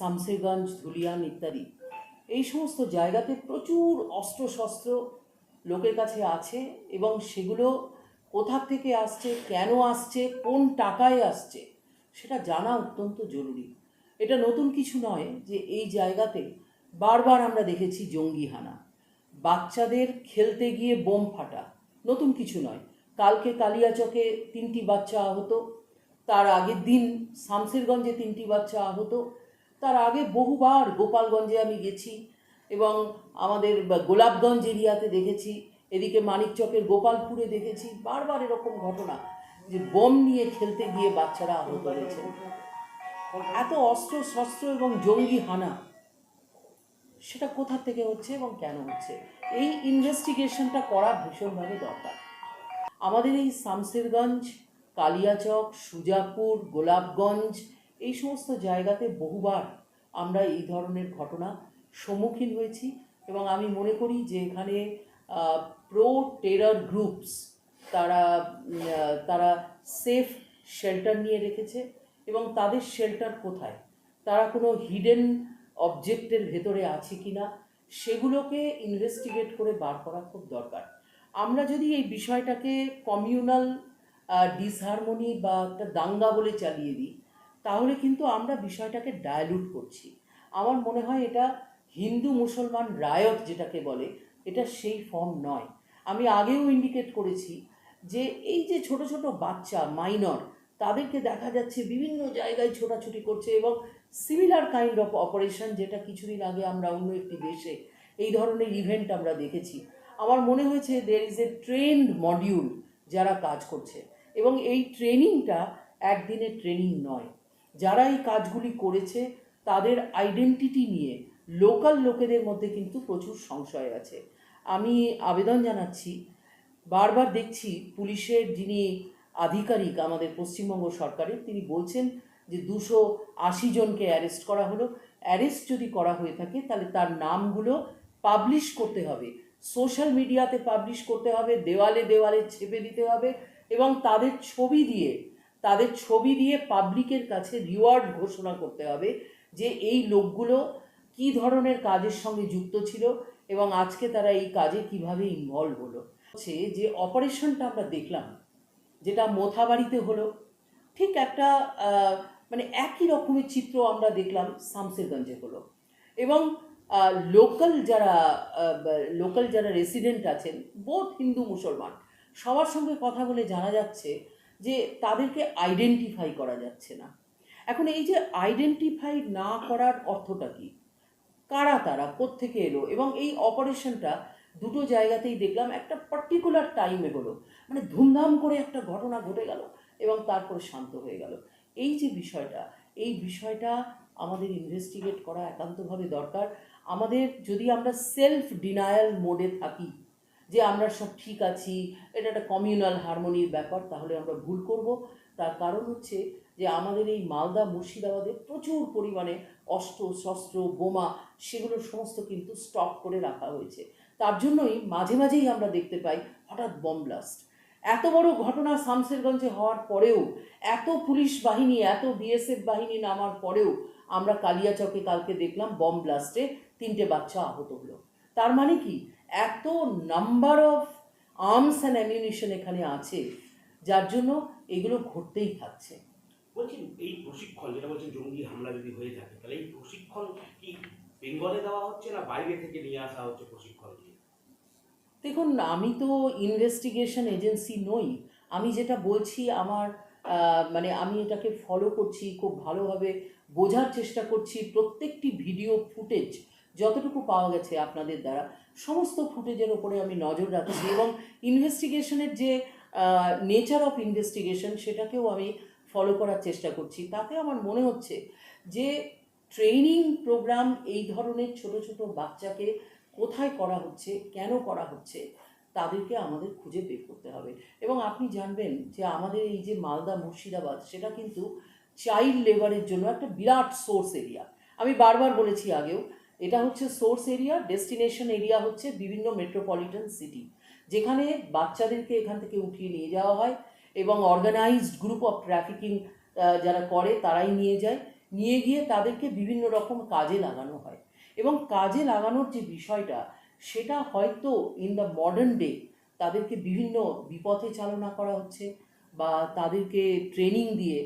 শামসেরগঞ্জ ধুলিয়ান ইত্যাদি। এই সমস্ত জায়গাতে প্রচুর অস্ত্রশস্ত্র লোকের কাছে আছে এবং সেগুলো কোথা থেকে আসছে, কেন আসছে, কোন টাকায় আসছে, সেটা জানা অত্যন্ত জরুরি। এটা নতুন কিছু নয় যে এই জায়গাতে বারবার আমরা দেখেছি জঙ্গি হানা। বাচ্চাদের খেলতে গিয়ে বোম ফাটা, নতুন কিছু নয়। কালকে কালিয়াচকে তিনটি বাচ্চা আহত, তার আগের দিন শামসেরগঞ্জে তিনটি বাচ্চা আহত তার আগে বহুবার গোপালগঞ্জে আমি গেছি এবং আমাদের গোলাপগঞ্জ এরিয়াতে দেখেছি, এদিকে মানিকচকের গোপালপুরে দেখেছি, বারবার এরকম ঘটনা যে বোম নিয়ে খেলতে গিয়ে বাচ্চারা আহত হয়েছে। এত অস্ত্র শস্ত্র এবং জঙ্গি হানা, সেটা কোথা থেকে হচ্ছে এবং কেন হচ্ছে? এই ইনভেস্টিগেশনটা করা ভীষণভাবে দরকার। আমাদের এই শামসেরগঞ্জ, কালিয়াচক, সুজাপুর, গোলাপগঞ্জ এই সমস্ত জায়গাতে বহুবার আমরা এই ধরনের ঘটনা সম্মুখীন হয়েছি এবং আমি মনে করি যে এখানে প্রো টেরার গ্রুপস তারা তারা সেফ শেল্টার নিয়ে রেখেছে এবং তাদের শেল্টার কোথায়? তারা কোনো হিডেন অবজেক্টের ভেতরে আছে কি না সেগুলোকে ইনভেস্টিগেট করে বার করা খুব দরকার। আমরা যদি এই বিষয়টাকে কমিউনাল ডিসহারমোনি বা একটা দাঙ্গা বলে চালিয়ে দিই তাহলে কিন্তু আমরা বিষয়টাকে ডায়ালুট করছি। আমার মনে হয় এটা হিন্দু মুসলমান রায়ত যেটাকে বলে, এটা সেই ফর্ম নয়। আমি আগেও ইন্ডিকেট করেছি যে এই যে ছোট ছোট বাচ্চা মাইনর তাদেরকে দেখা যাচ্ছে বিভিন্ন জায়গায় ছোটাছুটি করছে এবং সিমিলার কাইন্ড অফ অপারেশন যেটা কিছুদিন আগে আমরা অন্য একটি দেশে এই ধরনের ইভেন্ট আমরা দেখেছি। আমার মনে হয়েছে there is a trend module যারা কাজ করছে এবং এই ট্রেনিংটা একদিনের ট্রেনিং নয়। যারা এই কাজগুলি করেছে, তাদের আইডেন্টিটি নিয়ে লোকাল লোকেদের মধ্যে কিন্তু প্রচুর সংশয় আছে। আমি আবেদন জানাচ্ছি, বারবার দেখছি পুলিশের যিনি আধিকারিক আমাদের পশ্চিমবঙ্গ সরকারের, তিনি বলছেন যে দুশো আশি জনকে অ্যারেস্ট করা হলো। অ্যারেস্ট যদি করা হয়ে থাকে, তাহলে তার নামগুলো পাবলিশ করতে হবে। সোশ্যাল মিডিয়াতে পাবলিশ করতে হবে, দেওয়ালে দেওয়ালে ছেপে দিতে হবে এবং তাদের ছবি দিয়ে তাদের ছবি দিয়ে পাবলিকের কাছে রিওয়ার্ড ঘোষণা করতে হবে যে এই লোকগুলো কি ধরনের কাজের সঙ্গে যুক্ত ছিল এবং আজকে তারা এই কাজে কীভাবে ইনভলভ হলো। হচ্ছে যে অপারেশনটা আমরা দেখলাম, যেটা মোথাবাড়িতে হলো, ঠিক একটা মানে একই রকমের চিত্র আমরা দেখলাম শামসেরগঞ্জে হলো। এবং লোকাল যারা লোকাল যারা রেসিডেন্ট আছেন বোধ হিন্দু মুসলমান, সবার সঙ্গে কথা বলে জানা যাচ্ছে যে তাদেরকে আইডেন্টিফাই করা যাচ্ছে না। এখন এই যে আইডেন্টিফাই না করার অর্থটা কি? কারা তারা? কোত্থেকে এলো? এবং এই অপারেশনটা দুটো জায়গাতেই দেখলাম, একটা পার্টিকুলার টাইমে হলো। মানে ধুমধাম করে একটা ঘটনা ঘটে গেল এবং তারপরে শান্ত হয়ে গেল। এই যে বিষয়টা, এই বিষয়টা আমাদের ইনভেস্টিগেট করা একান্তভাবে দরকার। আমাদের যদি আমরা সেলফ ডিনায়াল মোডে থাকি যে আমরা সব ঠিক আছি, এটা একটা কমিউনাল হারমোনির ব্যাপার, তাহলে আমরা ভুল করব। তার কারণ হচ্ছে যে আমাদের এই মালদা, মুর্শিদাবাদে প্রচুর পরিমাণে অস্ত্র, শস্ত্র, বোমা, সেগুলো সমস্ত কিন্তু স্টক করে রাখা হয়েছে। তার জন্যই মাঝে মাঝেই আমরা দেখতে পাই হঠাৎ বম ব্লাস্ট এত বড় ঘটনা শামসেরগঞ্জে হওয়ার পরেও, এত পুলিশ বাহিনী, এত বিএসএফ বাহিনী নামার পরেও আমরা কালিয়াচকে কালকে দেখলাম বম ব্লাস্টে তিনটে বাচ্চা আহত হলো। তার মানে কি? এত number of arms and ammunition এখানে আছে যার জন্য এগুলো ঘটতেই থাকছে। বলছি এই প্রশিক্ষণ যেটা বলছেন জঙ্গি হামলা যদি হয়ে থাকে তাহলে এই প্রশিক্ষণ কি বেঙ্গলে দেওয়া হচ্ছে না বাইরে থেকে নিয়ে আসা হচ্ছে প্রশিক্ষণ দেখুন আমি তো ইনভেস্টিগেশন এজেন্সি নই। আমি যেটা বলছি আমার মানে আমি এটাকে ফলো করছি খুব ভালোভাবে বোঝার চেষ্টা করছি। প্রত্যেকটি ভিডিও ফুটেজ যতটুকু পাওয়া গেছে আপনাদের দ্বারা। সমস্ত ফুটেজের ওপরে আমি নজর রাখছি এবং ইনভেস্টিগেশনের যে নেচার অফ ইনভেস্টিগেশন সেটাকেও আমি ফলো করার চেষ্টা করছি। তাতে আমার মনে হচ্ছে যে ট্রেনিং প্রোগ্রাম এই ধরনের ছোট ছোট বাচ্চাকে কোথায় করা হচ্ছে, কেন করা হচ্ছে, তাদেরকে আমাদের খুঁজে বের করতে হবে। এবং আপনি জানবেন যে আমাদের এই যে মালদা মুর্শিদাবাদ, সেটা কিন্তু চাইল্ড লেবারের জন্য একটা বিরাট সোর্স এরিয়া আমি বারবার বলেছি আগেও এটা হচ্ছে সোর্স এরিয়া ডেস্টিনেশন এরিয়া হচ্ছে বিভিন্ন মেট্রোপলিটন সিটি যেখানে বাচ্চাদেরকে এখান থেকে উঠিয়ে নিয়ে যাওয়া হয় এবং অর্গানাইজড গ্রুপ অফ ট্রাফিকিং যারা করে তারাই নিয়ে যায়। নিয়ে গিয়ে তাদেরকে বিভিন্ন রকম কাজে লাগানো হয়। এবং কাজে লাগানোর যে বিষয়টা, সেটা হয়তো ইন দ্য মডার্ন ডে তাদেরকে বিভিন্ন বিপথে চালনা করা হচ্ছে বা তাদেরকে ট্রেনিং দিয়ে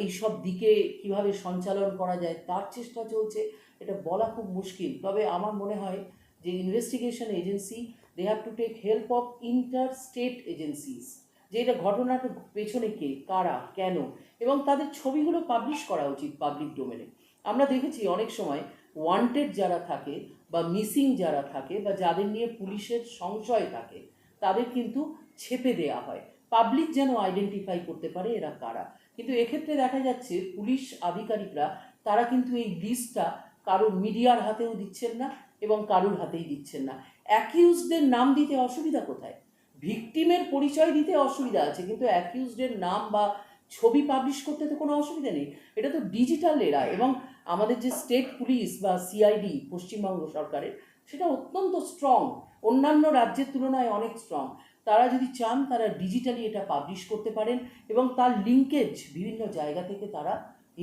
এই সব দিকে কীভাবে সঞ্চালন করা যায়, তার চেষ্টা চলছে। এটা বলা খুব মুশকিল। তবে আমার মনে হয় যে investigation agency they have to take help of inter state agencies যে এটা ঘটনাটা পেছনে কে, কারা, কেন, এবং তাদের ছবিগুলো পাবলিশ করা উচিত পাবলিক ডোমেনে আমরা দেখেছি অনেক সময় ওয়ান্টেড যারা থাকে বা মিসিং যারা থাকে বা যাদের নিয়ে পুলিশের সংশয় থাকে, তাদের কিন্তু ছেপে দেয়া হয়। পাবলিক যেন আইডেন্টিফাই করতে পারে এরা কারা। কিন্তু এক্ষেত্রে দেখা যাচ্ছে পুলিশ আধিকারিকরা, তারা কিন্তু এই লিস্টটা কারোর মিডিয়ার হাতেও দিচ্ছেন না এবং কারোর হাতেই দিচ্ছেন না। অ্যাকিউজদের নাম দিতে অসুবিধা কোথায়? ভিকটিমের পরিচয় দিতে অসুবিধা আছে, কিন্তু অ্যাকিউজদের নাম বা ছবি পাবলিশ করতে তো কোনো অসুবিধা নেই। এটা তো ডিজিটাল এরা এবং আমাদের যে স্টেট পুলিশ বা সিআইডি পশ্চিমবঙ্গ সরকারের, সেটা অত্যন্ত স্ট্রং অন্যান্য রাজ্যের তুলনায় অনেক স্ট্রং তারা যদি চান, তারা ডিজিটালি এটা পাবলিশ করতে পারেন এবং তার লিঙ্কেজ বিভিন্ন জায়গা থেকে তারা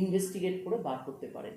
ইনভেস্টিগেট করে বার করতে পারেন।